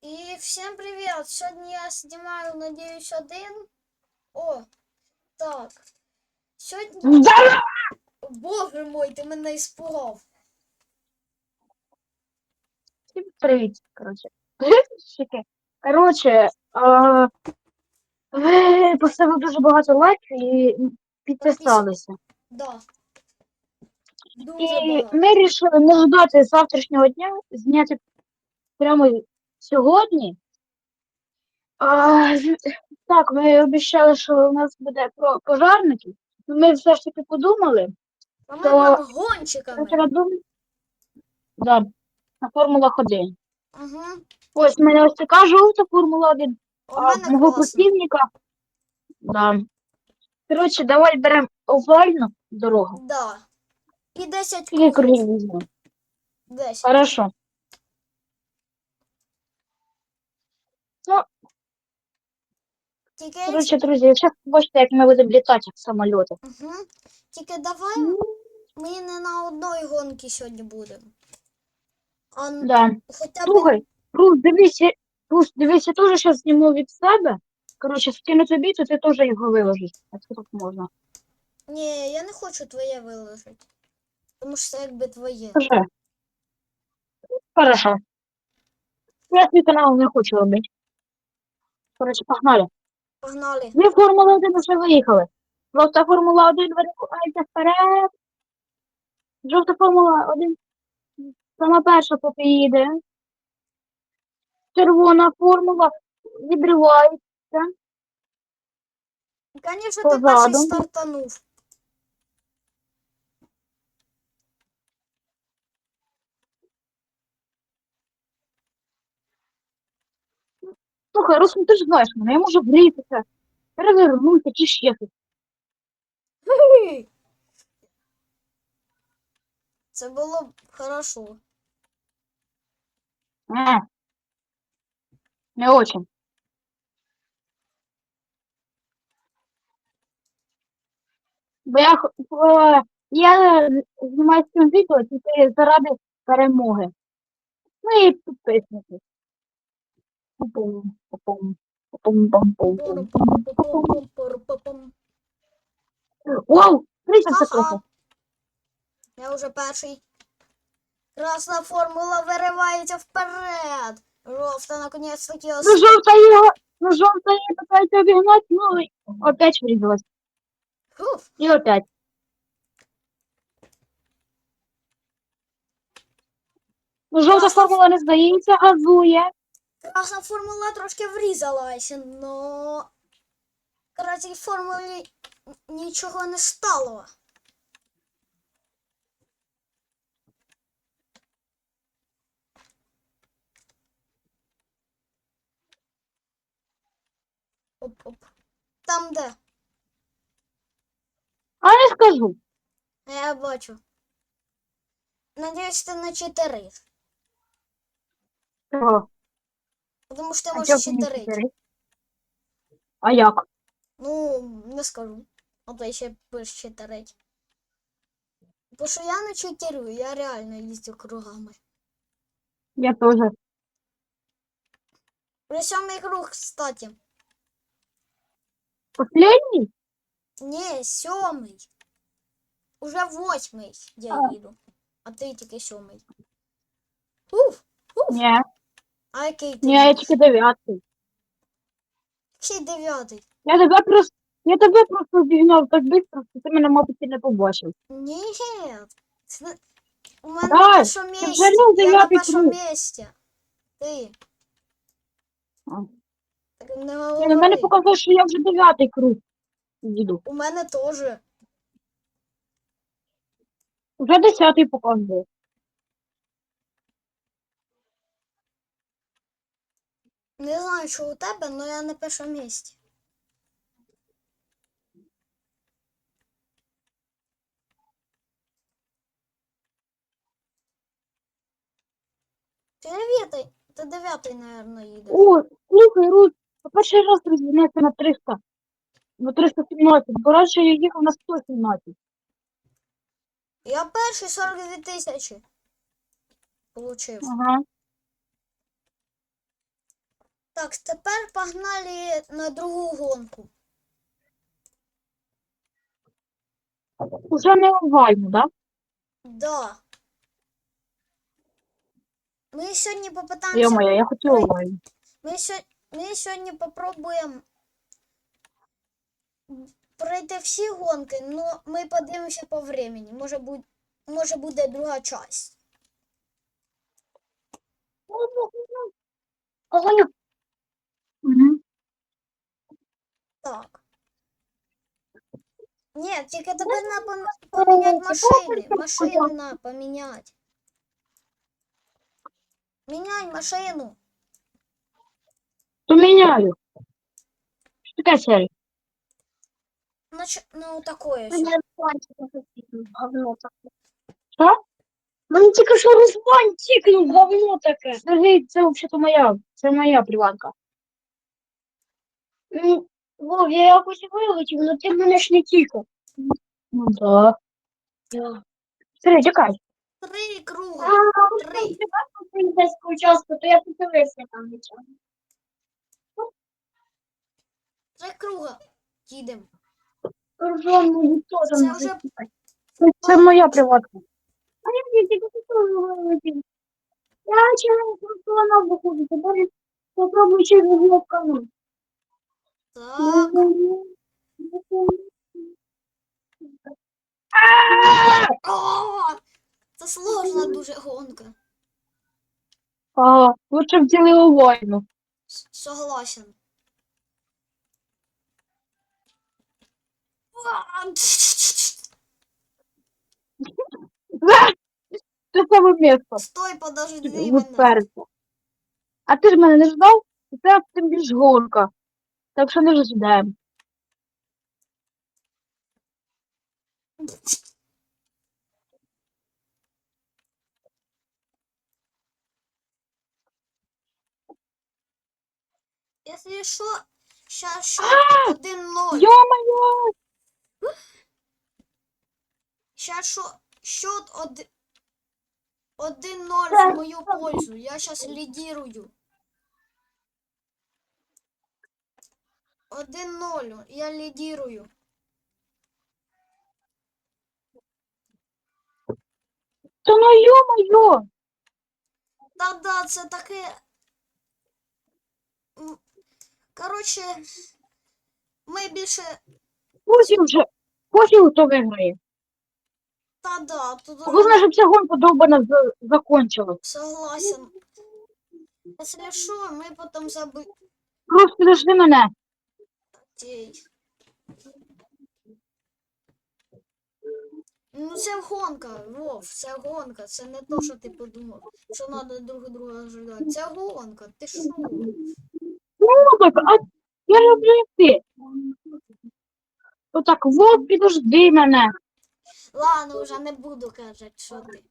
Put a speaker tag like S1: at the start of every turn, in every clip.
S1: И всем привет! Сегодня я снимаю, надеюсь, один. О, так. Сегодня...
S2: Да!
S1: Боже мой, іспугав.
S2: Всім Привіт, коротше. Підписчики. Коротше, а, ви поставили дуже багато лайків і підписалися.
S1: Да. Дуже
S2: І
S1: багато.
S2: ми вирішили не ждати завтрашнього дня, зняти прямо сьогодні. А, так, ми обіцяли, що у нас буде про пожарників. Ну, Ми все ж таки подумали.
S1: А ми
S2: то-
S1: гонщиками.
S2: Да, на Формулах 1.
S1: Угу.
S2: Ось в мене ось така жовта Формула 1.
S1: У
S2: А мого противника. Да. Коротше, давай беремо овальну дорогу.
S1: Да. І 10
S2: Скільки
S1: кругів.
S2: кругів
S1: 10.
S2: Хорошо.
S1: Тільки,
S2: Коротше, друзі, зараз побачите, як ми будемо літати, як самольоти.
S1: угу. Тільки давай ми не на одної гонки сьогодні будемо. А н-
S2: Да.
S1: хоча б
S2: Слухай, Рус, дивися, Рус, дивися, я теж зараз зніму від себе. Коротше, скину тобі, то ти теж його виложиш. Якщо так можна.
S1: Ні, я не хочу твоє виложити. Тому що це якби твоє.
S2: Скажи. Хорошо. Я свій канал не хочу робити. Коротше, погнали.
S1: Погнали.
S2: Ми Формула 1 вже виїхали. Жовта Формула 1 вирікається вперед. Жовта Формула 1 сама перша поки їде. Червона формула відривається.
S1: Звісно, ти перший стартанув.
S2: Слухай, Рус, ну ти ж знаєш мене, я можу грітися, перевернутися чи ще щось.
S1: Це було б хорошо.
S2: Не. Не очень. Бо я, х- е, я знімаю з цим відео тільки заради перемоги. Ну і підписники. Вау!
S1: Ага. Я вже перший. Красна формула виривається вперед. Жовта наконець-таки
S2: Ну,
S1: ос...
S2: жовта його, ну, жовта її питається обігнати, ну, і опять врізалась.
S1: Фуф.
S2: І опять. Ну, жовта формула не здається, газує.
S1: Красна формула трошки врізалася, но красній формулі нічого не стало. Оп-оп. Там де?
S2: А не скажу.
S1: Я бачу. Надіюсь, ти не читериш.
S2: Чого?
S1: Тому що ти
S2: А
S1: можеш читерити.
S2: А як?
S1: Ну, не скажу. А то ще будеш читерити. Бо що я не читерю, я реально їздю кругами.
S2: Я теж.
S1: Вже сьомий круг, кстати.
S2: Последній?
S1: Ні, сьомий. Уже восьмий я
S2: А.
S1: їду. А ти тільки сьомий. Уф, уф.
S2: Ні.
S1: А який ти?
S2: Ні, я тільки дев'ятий.
S1: Який дев'ятий?
S2: Я тебе просто, я тебе просто обігнав так швидко, що ти мене, мабуть, і не побачив.
S1: Ні. Це У мене
S2: Дай,
S1: на першому
S2: вже
S1: місці.
S2: ну,
S1: Я на
S2: дев'ятий
S1: першому
S2: круг.
S1: місці. Ти.
S2: А.
S1: Так не
S2: Ні, на
S1: говори.
S2: мене показує, що я вже дев'ятий круг їду.
S1: У мене теж.
S2: Вже десятий показує.
S1: Не знаю, що у тебе, але я на першому місці. Ти дев'ятий, ти дев'ятий, мабуть, їдеш.
S2: О, слухай, Рус, по перший раз розвинеться на 300. На 317, бо раніше я їхав на 117.
S1: Я перший 42 тисячі. Получив.
S2: Ага.
S1: Так, тепер погнали на другу гонку.
S2: Уже не овально, да?
S1: Да. Ми сьогодні попитаємося.
S2: Йо-моє, я хотів овально.
S1: Ми, сьо... ми сьогодні попробуємо пройти всі гонки, але ми подивимося по времени. Може, бу... Може буде друга часть.
S2: Огоню. Угу.
S1: Так. Ні, тільки тепер на поміняти машини. Машину на поміняти. Міняй машину.
S2: Поміняю. Що таке серія?
S1: Нач... Ну, такое.
S3: Мене
S1: все.
S3: розпланчиком тикнув, говно таке.
S2: Що?
S3: Мене тільки що розплан тикнув, говно таке.
S2: Скажи, це взагалі моя, це моя приватка.
S3: Ну, Вов, я якось вилетів, але ти мене ж не тікав.
S2: Ну да. Сергій, чекай.
S1: Три круги.
S3: А,
S1: Три.
S3: поліцейського участку, то я подивився там нічого.
S1: Три круга. Їдемо.
S3: Кордон ніхто там
S1: Це
S3: не
S1: вже-
S3: затікає.
S2: Це, це моя приватка.
S3: А я тільки що вилетів. Я вона виходить, тепер попробуй через блокану.
S1: Так. О, це сложна дуже гонка.
S2: А, лучше б овально.
S1: С- Согласен. А,
S2: Це саме місто.
S1: Стой, подожди мене.
S2: А ти ж мене не ждав? Це тим більш гонка. Так що не.
S1: Якщо що, щас що один ноль.
S2: Йо-моє!
S1: Щас що, счет один... Один ноль в мою пользу. Я сейчас лидирую. Один ноль. Я лидирую.
S2: Та ну йо-моє!
S1: Та-да, це таке. М, Коротше, ми більше.
S2: Пофіг вже. Пофіг, хто виграє.
S1: Та-да, тут
S2: Головне, щоб ця гонка довбана за- закончилась.
S1: согласен. Якщо що, ми потім забудемо.
S2: Просто підожди мене.
S1: Ну це гонка, Вов, це гонка, це не то, що ти подумав, що треба друг друга ожидати. Це гонка, ти що?
S2: Ну так, а я люблю йти. Отак, вот, підожди мене.
S1: Ладно, вже не буду казати, що ти.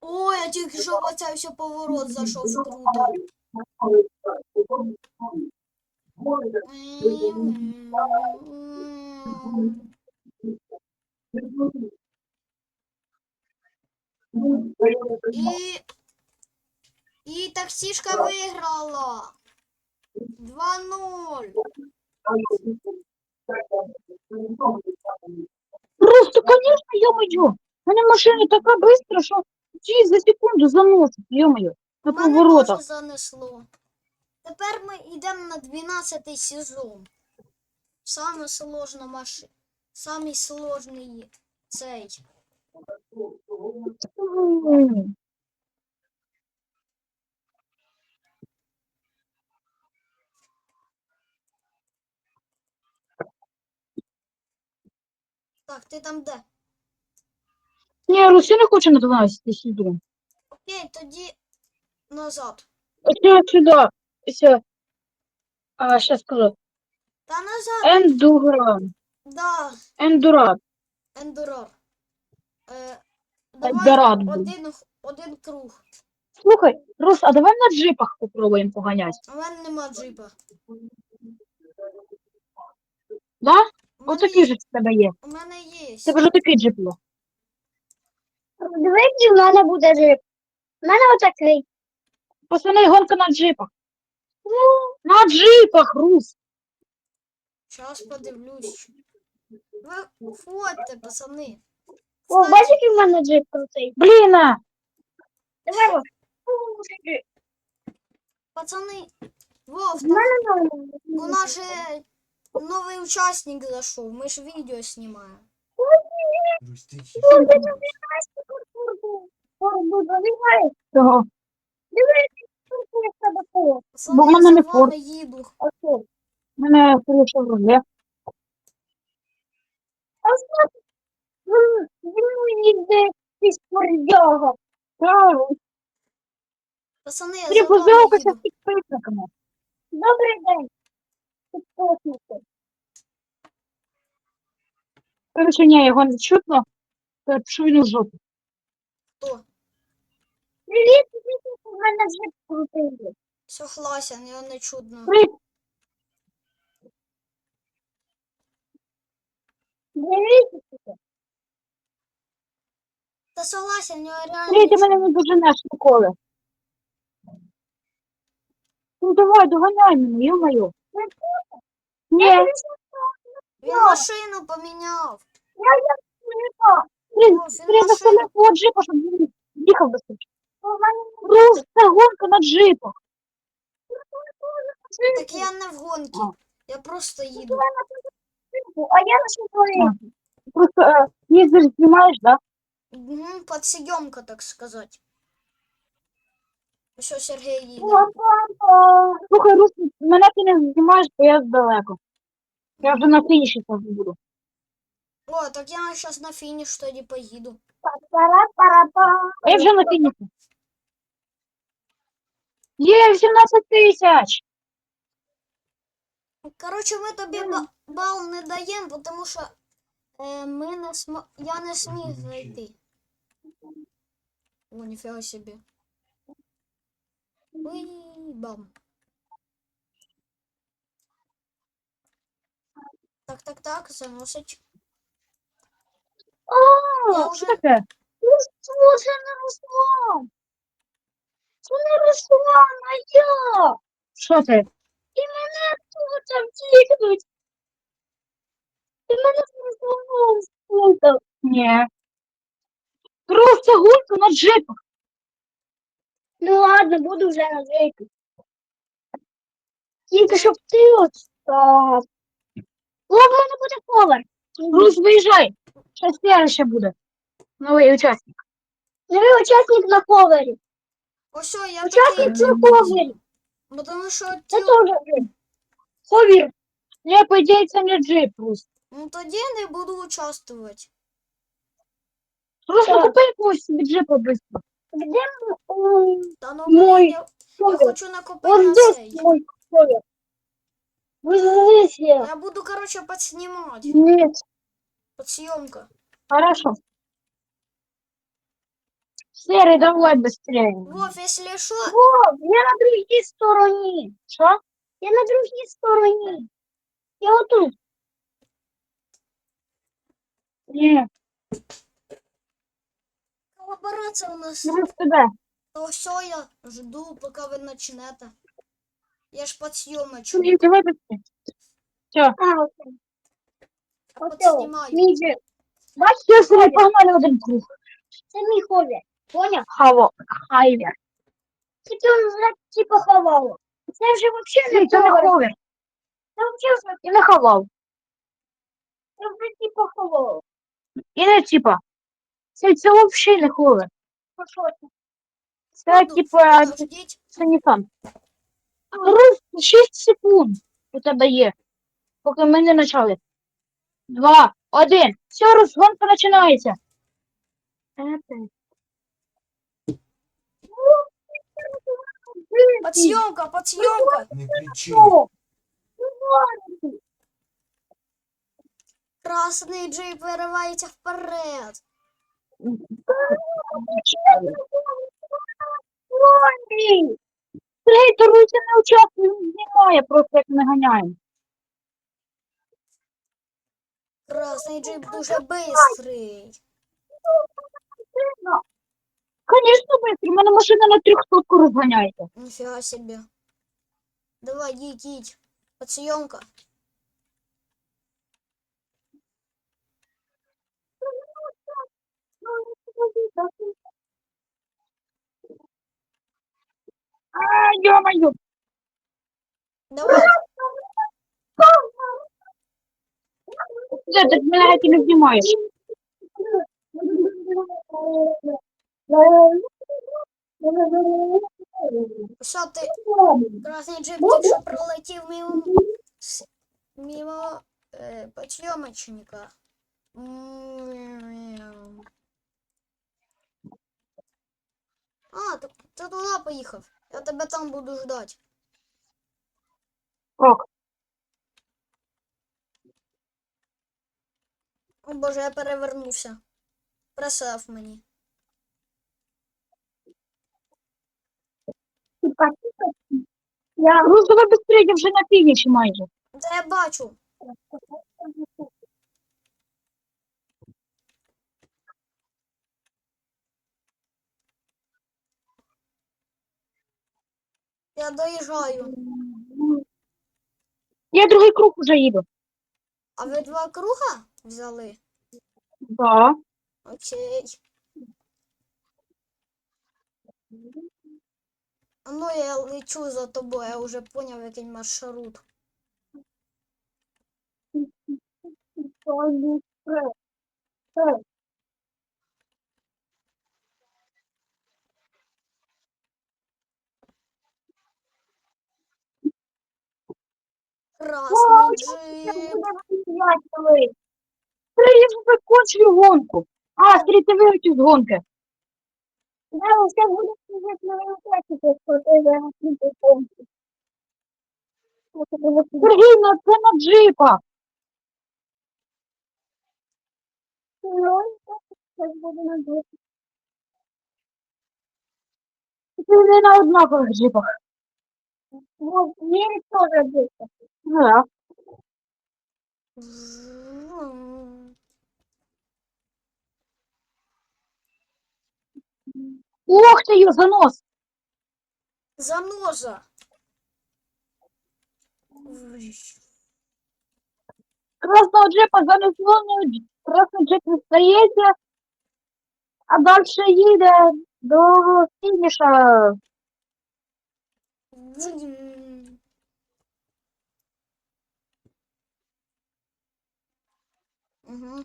S1: Ой, я тільки що в оцей все поворот зайшов круто. І, і таксішка виграла. 2-0.
S2: Просто, конечно, ё-моё. У мене машина така быстро, що ці за секунду заносить, ё-моё. На
S1: Мене
S2: поворотах.
S1: теж занесло. Тепер ми йдемо на 12 сезон. Саме сложна машина. Самий сложний цей.
S2: М.
S1: Так, ти там де?
S2: Ні, Руси не хоче на 12 сезон.
S1: Окей, тоді назад.
S2: Ось сюди. Ось. А, сейчас скажу.
S1: Та назад.
S2: Ендуран.
S1: Да,
S2: Ендуран.
S1: ендурор. Е, давай один, х- один круг.
S2: Слухай, Рус, а давай на джипах попробуємо поганяти.
S1: У мене нема джипа.
S2: Да?
S1: У
S2: Отакий же в тебе є.
S1: у мене є.
S2: Тебе ж такий джип є.
S3: Дивись, в мене буде джип. У мене отакий.
S2: Пацани, гонка на джипах. На джипах, Рус.
S1: Зараз подивлюсь. Ви ходьте, пацани.
S3: О, бачиш, який в мене джип крутий.
S2: Блін, а.
S3: Давай. о.
S1: пацани, Вов,
S3: мене новий.
S1: у нас же новий учасник зайшов, ми ж відео знімаємо.
S4: Русь, ти ще
S3: Ой,
S4: що
S3: ти
S4: робиш?
S3: Форду заливай.
S2: Цього.
S3: Дивись, тут є в тебе форд.
S1: Пацани,
S2: Бо в мене не
S1: вами їду.
S3: Оце.
S2: Мене прийшов руле.
S3: А що? Він він мені йде із
S1: Пацани, я за вами
S2: здоровкатися
S1: їду.
S2: з підписниками.
S3: Добрий день. Підписники.
S2: Короче, ні, його не чутно. Та Пішов він у жопу.
S1: Хто?
S3: Привіт, привіт, у мене джип крутий.
S1: Согласен, я не чудно.
S2: Привіт.
S1: Та согласен, я реально
S2: Привіт, ти
S1: не
S2: мене
S1: чудно.
S2: не доженеш ніколи. Ну давай, доганяй мене, ё-моё. Ні,
S1: Він машину поміняв.
S3: Я як джипа.
S2: блін,
S1: Вов, він
S2: треба
S1: машину.
S2: заставляти свого джипа, щоб він їхав до себе.
S3: У мене
S2: Рус, це гонка на джипах.
S1: Так я не в гонки.
S2: А.
S1: Я просто їду.
S3: джипу, а я на шоколаді.
S2: Просто е, їздиш, знімаєш, да?
S1: Угу, подсъемка, так сказать. Все, Сергей їде.
S3: Папа.
S2: Слухай, Рус, мене ти не знімаєш, бо я далеко. Я вже на фініші там буду.
S1: О, так я сейчас на фініш тоді поїду.
S3: Пара-пара-па.
S2: А я вже на фініші. Є 18 тисяч!
S1: Короче, ми тобі ба- бал не даємо, тому що е, ми не см... я не сміг зайти. О, ніфіга собі. Уй, бам. Так, так, так, заносить. Я
S2: О,
S1: вже-
S2: що таке?
S3: Ну, це не Руслан. Це не Руслан, а я.
S2: Що це?
S3: І мене тут там тікнуть. І мене Руслан спутав.
S2: Ні. Просто гонка на джипах.
S3: Ну ладно, буду вже на джейпі. Тільки щоб ти от став. О, в мене буде ковер.
S2: Рус, виїжджай. Щас ще буде. Новий учасник.
S3: Новий учасник на ковері.
S1: Ось, о, я
S3: Учасник
S1: такий.
S3: на ковері.
S1: Бо Тому що
S3: Це
S1: ті...
S3: теж джип.
S2: Ковір. Ні, по ідеї, це не джип, Рус.
S1: Ну тоді не буду участвувати.
S2: Рус,
S3: Так.
S2: ну купи якогось собі джипа быстро.
S3: Де м- м,
S1: Та ну
S3: Мой
S1: блін, я, я
S3: ковер?
S1: хочу накопити
S3: Вот
S1: на
S3: здесь
S1: цей.
S3: мой ковер. Вы здесь я.
S1: Я буду, короче, подснимать.
S3: Нет.
S1: Подсъемка.
S2: Хорошо. Серый, давай быстрее.
S1: Вов, если что,
S3: О, я на другій стороні.
S2: Що?
S3: Я на другій стороні. Я отут.
S2: Ні,
S1: коллаборация у нас.
S2: не в тебе.
S1: То все, я жду, пока вы начнете. Я ж подсъемочку.
S2: Ні, давай быстрее.
S3: А, окей. Оце,
S1: Подснимай.
S3: мій джип.
S2: Все, Серый, погнали один круг.
S3: Це мій ковер. Поняв?
S2: Хаво, хайвер.
S3: Тільки він вже типа ховало. Це вже взагалі
S2: Ні, це не ковер.
S3: Це взагалі
S2: І не хавав.
S3: це вже типа ховало.
S2: І не типа. Це, це взагалі не
S3: що це?
S2: Типа, це не там. Рус, 6 секунд у тебе є. Поки ми не почали. Два, один. Все, Рус, гонка починається.
S1: Подсъемка, подсъемка.
S4: Не кричи.
S1: Красний джип виривається вперед.
S2: Сергій, то Руся не участвує, він знімає, просто як ми ганяємо.
S1: Красний джип дуже бистрий.
S3: сильно.
S2: У мене машина на 300 розганяється.
S1: Ніфіга собі. Давай, їдь, їдь. Подсйомка.
S2: А, ё-моё.
S1: Давай.
S2: Все, ти мене геть не знімаєш.
S1: Що ти? Красний джип тільки що пролетів мимо, с- мимо е, подсйомочника. М. А, ти, ти туди поїхав. Я тебе там буду ждати.
S2: Ок.
S1: О боже, я перевернувся. Присав мені.
S2: Я ну, давай быстрее, я вже на фініші майже.
S1: Та я бачу. Я доїжджаю.
S2: Я другий круг уже їду.
S1: А ви два круга взяли?
S2: Да.
S1: Окей. А ну я лечу за тобою, я вже поняв, який маршрут. Красний джип.
S2: Та я гонку. А, Стрій, вилетів з гонки.
S3: Да, все буде сидіти на велосипеді, коли.
S2: Сергій, ну це на джипа.
S3: Ну, зараз буде на двох.
S2: Ти не на однакових джипах.
S3: Вот, мені теж буде.
S2: Ну, да. Ох ти, йо, занос.
S1: Заноза. Виш.
S2: Красного джипа занесло, ну, дж- красний джип не стається, а далі їде до фініша.
S1: Вжум. Угу.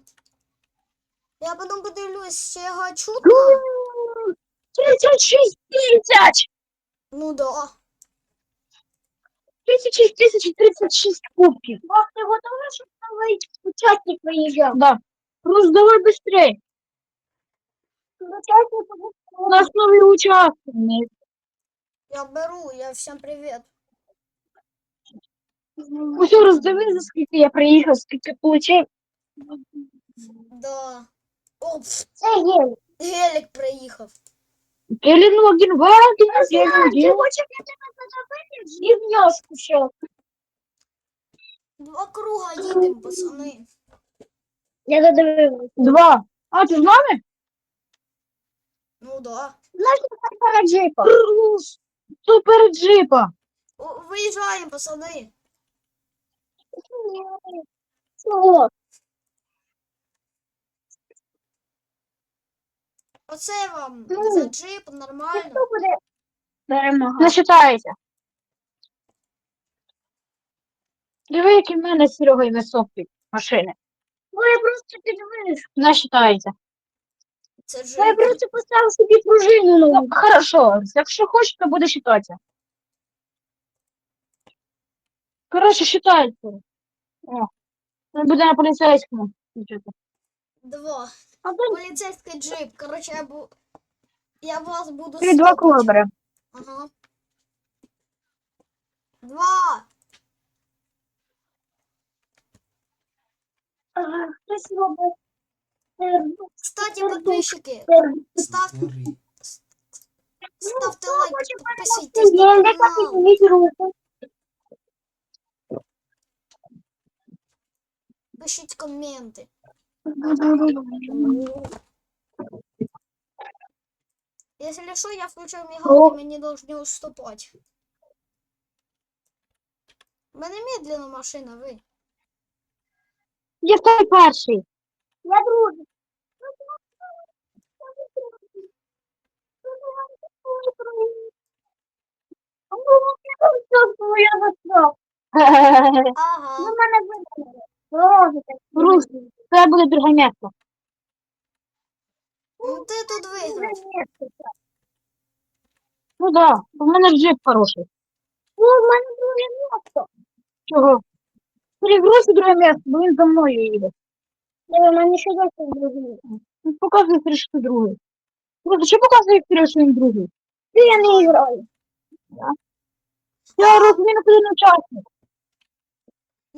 S1: Я потім подивлюсь, чи його чутно.
S2: 36 тисяч!
S1: Ну да.
S2: 36 тисяч і 36 кубків.
S3: Бог, ти готовий, щоб новий учасник виїжджав?
S2: Да. Рус, давай быстрей. У нас новий учасник.
S1: Я беру, я всем привет.
S2: Усю роздиви, за скільки я приїхав, скільки получив.
S1: Да. О, пф,
S3: Це є.
S1: гелік приїхав.
S2: Геленоген, Ваген,
S3: Ти
S2: Геленоген.
S3: хочеш я тебе? З'їв ньоску ще.
S1: Два круга їдемо, пацани.
S3: Я додивився.
S2: Два. А, ти з нами?
S1: Ну да.
S3: Знаєш, що це джипа?
S2: Рус. Супер джипа.
S1: О, виїжджаємо, пацани.
S3: Чого?
S1: Оце вам
S3: Ну.
S1: за джип нормально.
S3: Хто буде перемагати?
S2: Не считається. Диви, які в мене з Серегою високі машини.
S3: Ну, я просто підвис.
S2: Не считається.
S1: Це
S3: Ну, я
S1: джип.
S3: просто поставив собі пружину
S2: Ну,
S3: нову.
S2: хорошо. Якщо хочеш, то буде считатися. Коротше, считається. О. Буде на поліцейському. Нічого.
S1: Два.
S3: А
S1: Поліцейський джип. Короче, я бу... Я вас буду
S2: Ти два
S1: стопати. Ага. Два.
S3: е,
S1: Кстати, подписчики,
S3: е,
S1: ставте,
S4: Старий.
S1: ставте лайк, підписуйтесь
S3: Я
S1: на канал.
S3: хочу руку.
S1: Якщо що, я включив
S2: О.
S1: мігалки, мені должны уступати. У мене медленно машина, ви.
S2: Я стою перший.
S3: Я другий.
S1: Ага.
S3: Ну, мене так.
S2: Рус, це буде друге місце.
S1: Ну ти тут виграв.
S2: Ну да, у мене джип хороший.
S3: О, в мене друге місце.
S2: Чого? Перегрузи друге місце, бо він за мною їде.
S3: Диви, в мене ще досі друге місце.
S2: Ну, Показує Сереж, що другий. Просто що показує Сереж, що він другий?
S3: Ти я не граю.
S2: Я розумію, один учасник.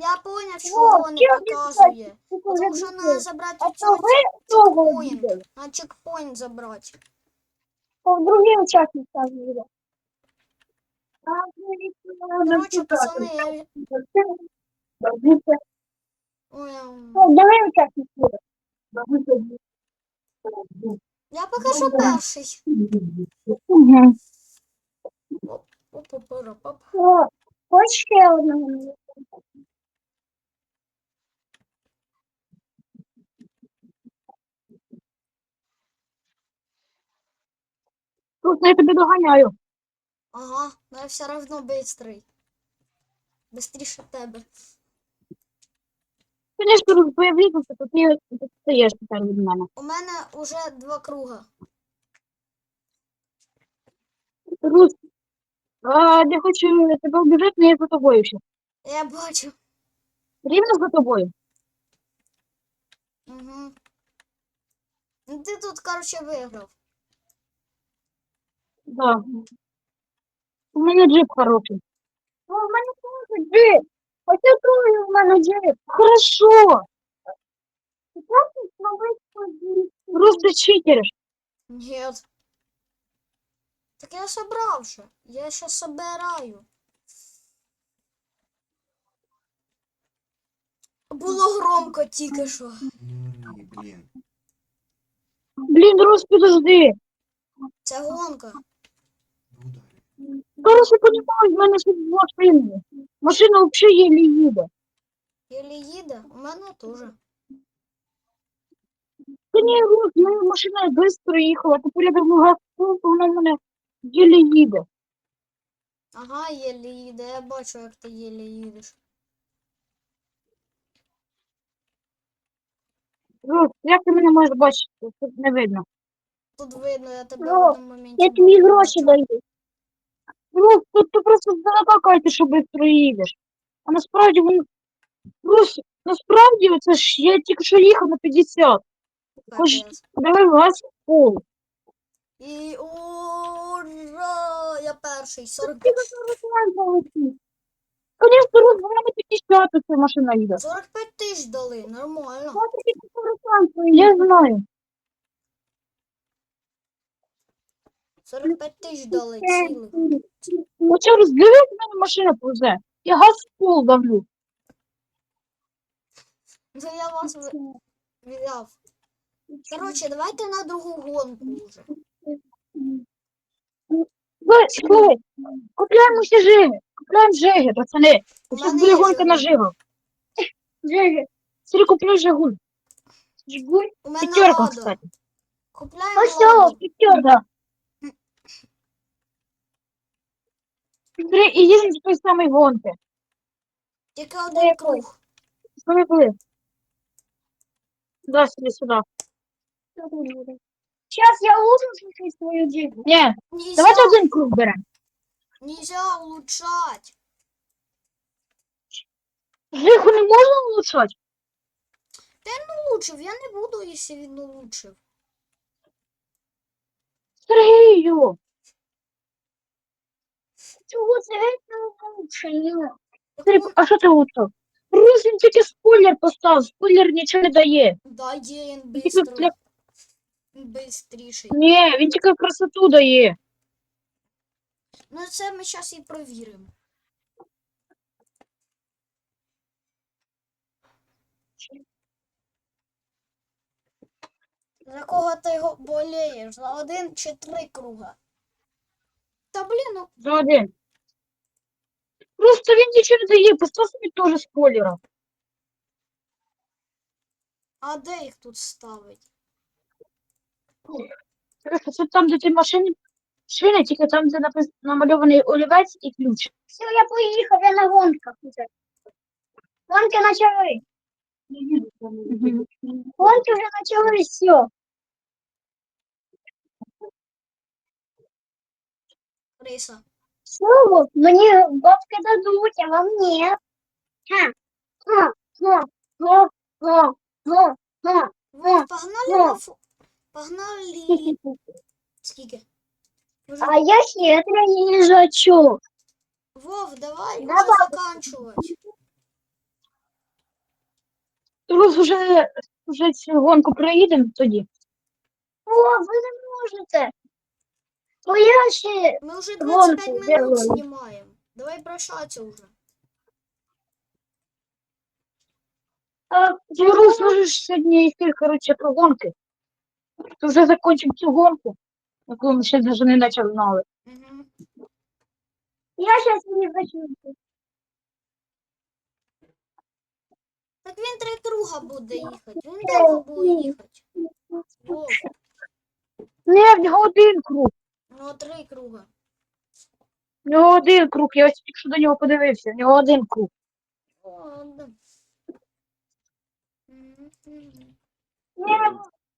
S1: Я поняв, що воно показує. Тому що
S3: вже
S1: треба забрати
S3: А
S1: цього чекпоінт. На чекпоінт забрати.
S3: Другий учасник так буде. А, ну,
S1: пацани, я... Ой,
S3: Давай учасник буде.
S1: я поки що перший.
S2: Угу.
S1: Оп-оп-оп-оп.
S3: О, Хоч ще одного.
S2: Тут я тебе доганяю.
S1: Ага, но я все равно быстрый. Быстріше тебе.
S2: Звісно, Рус, бо я влізався, то ти ти стаєш тепер від мене.
S1: У мене уже два круга.
S2: Рус, а, я хочу тебе обіжити, але я за тобою ще.
S1: Я бачу.
S2: Рівно за тобою.
S1: Угу. Ну ти тут, короче, виграв.
S2: Да. У мене джип хороший.
S3: О, в мене теж джип. Оце другий в мене джип.
S2: Хорошо.
S3: Зробив собі.
S2: Рус, ти читериш.
S1: Нет. Так я собрав же. Я ще собираю. Було громко тільки що.
S4: Ну, блін.
S2: Блін, Рус, підожди.
S1: Це гонка.
S2: Зараз я в мене ще машини. Машина взагалі єлі їде.
S1: Єлі їде, у мене теж.
S2: Та ні, Рус, моя машина швидко їхала, тепер я думаю, газ то вона в мене єлі їде.
S1: Ага, єлі їде. Я бачу, як ти єлі їдеш.
S2: Рус, як ти мене можеш бачити? Тут не видно.
S1: Тут видно, я тебе
S3: Ну,
S1: в одному моменті.
S3: Я тобі гроші даю.
S2: Рус, тут ти просто здалека кажете, що швидко їдеш. А насправді він. Рус, насправді це ж я тільки що їхав на 50. Хоч
S1: Капець.
S2: давай газ в пол.
S1: І ура! Я перший, 40,
S2: Звісно, Рус, вона на 50 ця машина їде.
S1: 45 тисяч дали, нормально.
S2: Я знаю.
S1: 45 тисяч дали цілих.
S2: Оце роздивись, в мене машина повзе. Я газ в пол давлю.
S1: Ну я вас взяв. Коротше, давайте на другу гонку вже.
S2: Купляємо ще жиги. Купляємо жиги, пацани.
S1: Мене
S2: буде гонка на
S1: жиги.
S2: жигу. Куплю жигуль.
S3: Жигуль.
S2: Пятерка, кстати.
S1: Купляємо
S3: Ось п'ятерка.
S2: Сірі, і їздимо з тої самої гонки.
S1: Тільки один круг.
S2: Саме коли? Да, сюди, сюди.
S3: Сейчас я лучше свою джигу.
S2: Ні,
S1: Нельзя,
S2: давайте один круг беремо.
S1: нельзя улучшать.
S2: Жигу не можна улучшати?
S1: Улучшив, я не буду, якщо він улучшив.
S2: Сергію,
S3: Чого це геть не лучше? ні?
S1: Так
S2: Сергій,
S1: он-
S2: а що ти улучшив? Рус, він тільки спойлер поставив, спойлер нічого не дає.
S1: Да, є він бистро. Він бистріший.
S2: Ні, він тільки красоту дає.
S1: Ну це ми зараз і провіримо. За кого ти болієш? За один чи три круга? Та блін, ну
S2: За один. Просто він нічого не дає, постав собі теж спойлера.
S1: а де їх тут ставить?
S2: Це там, де ті машини, шини, тільки там, де напис... намальований олівець і ключ.
S3: Все, я поїхав, я на гонках уже. Гонки почали. Гонки вже почали, все.
S1: Риса.
S3: Вот, мені бабки дадуть, а вам ні. Ха, ха, ха, ха, ха, ха, ха.
S1: Вов, погнали на фу... Погнали. Скільки? Уже-
S3: А я хитрый їжачок.
S1: Вов, давай
S3: Давай.
S1: уже заканчивать.
S2: Рус вже, вже цю гонку проїдемо тоді.
S3: О, ви не можете. Бо я ще...
S1: Мы уже
S3: Гонку
S1: 25 минут
S3: делаю.
S1: снимаем. Давай прощаться уже.
S3: А,
S2: Ти, Рус, можеш сьогодні ефір, коротше, про гонки. То вже закінчимо цю гонку, яку ми ще навіть не починали.
S1: Мгм.
S3: я сейчас не хочу.
S1: Так він три круга буде їхати. Він довго буде їхати. Вов,
S2: в нього один круг.
S1: Ну три круга.
S2: В нього один круг. Я ось тільки що до нього подивився. В нього один круг.
S1: О, да. Мгм, мгм.
S3: Не,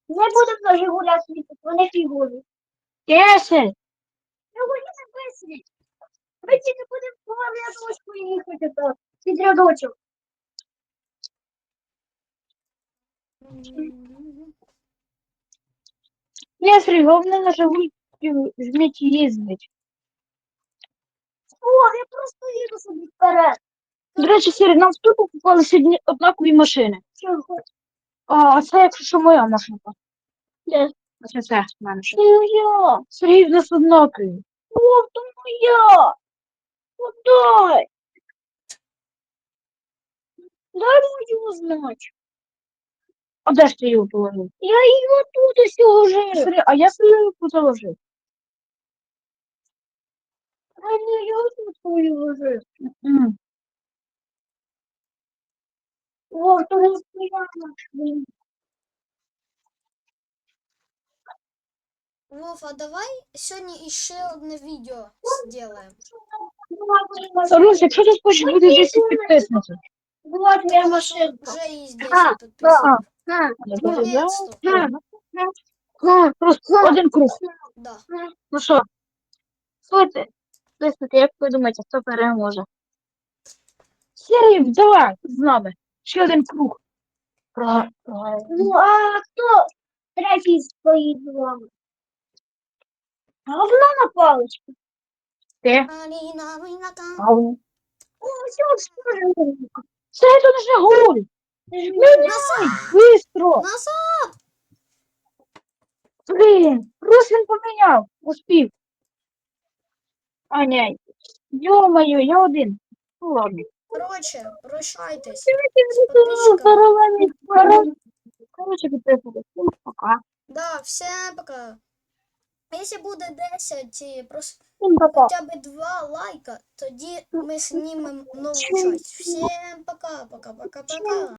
S3: не буду на Жигулях їхати, вони фігури.
S2: Кесень!
S3: Ну, вони записані. Ви тільки будемо по рядочку їхати, то під рядочок.
S1: Мгм.
S2: Кесень, головне на Жигулі вміть їздити.
S3: О, я просто їду собі вперед.
S2: До речі, Сірі, нам тупо попали сьогодні однакові машини.
S3: Чого?
S2: А, це якщо що моя машинка.
S3: Де?
S2: А це це в мене ще.
S3: Це я.
S2: Сергій в нас однакові.
S3: О, то моя. Подай. Дай мою знать.
S2: А де ж ти його положив?
S3: Я її отут ось уже.
S2: Сергій, а я свою положив.
S3: А не я тут свою уже.
S2: М.
S3: О, то не своя машина.
S1: Вов, а давай сьогодні іще одне відео зробимо.
S2: Русь, якщо ти хочеш буде 10 підписників.
S3: Була твоя машинка.
S1: Вже є 10
S3: А,
S1: підписників.
S3: На,
S1: Наконец-то.
S2: Ну, Просто один круг.
S1: Да.
S2: Ну що? Слухайте, слухайте, як ви думаєте, хто переможе? Сергій, давай з нами. Ще один круг. Про, про,
S3: Ну, а хто третій стоїть з вами? Говно на паличку.
S2: ти.
S3: О, все, скажи.
S2: Це тут вже гуль. Міняй, бистро.
S1: Назад!
S2: Блін, Рус він поміняв. Успів. А, ні. Йо-моє, я один. Ну ладно.
S1: Короче, прощайтесь.
S2: Коротше, підписуйтесь. Пока.
S1: Да, всем пока. Если буде 10 просто
S3: Всім пока.
S1: хоча б 2 лайка, тоді ми знімемо нову часть. Всем пока, пока, пока, пока.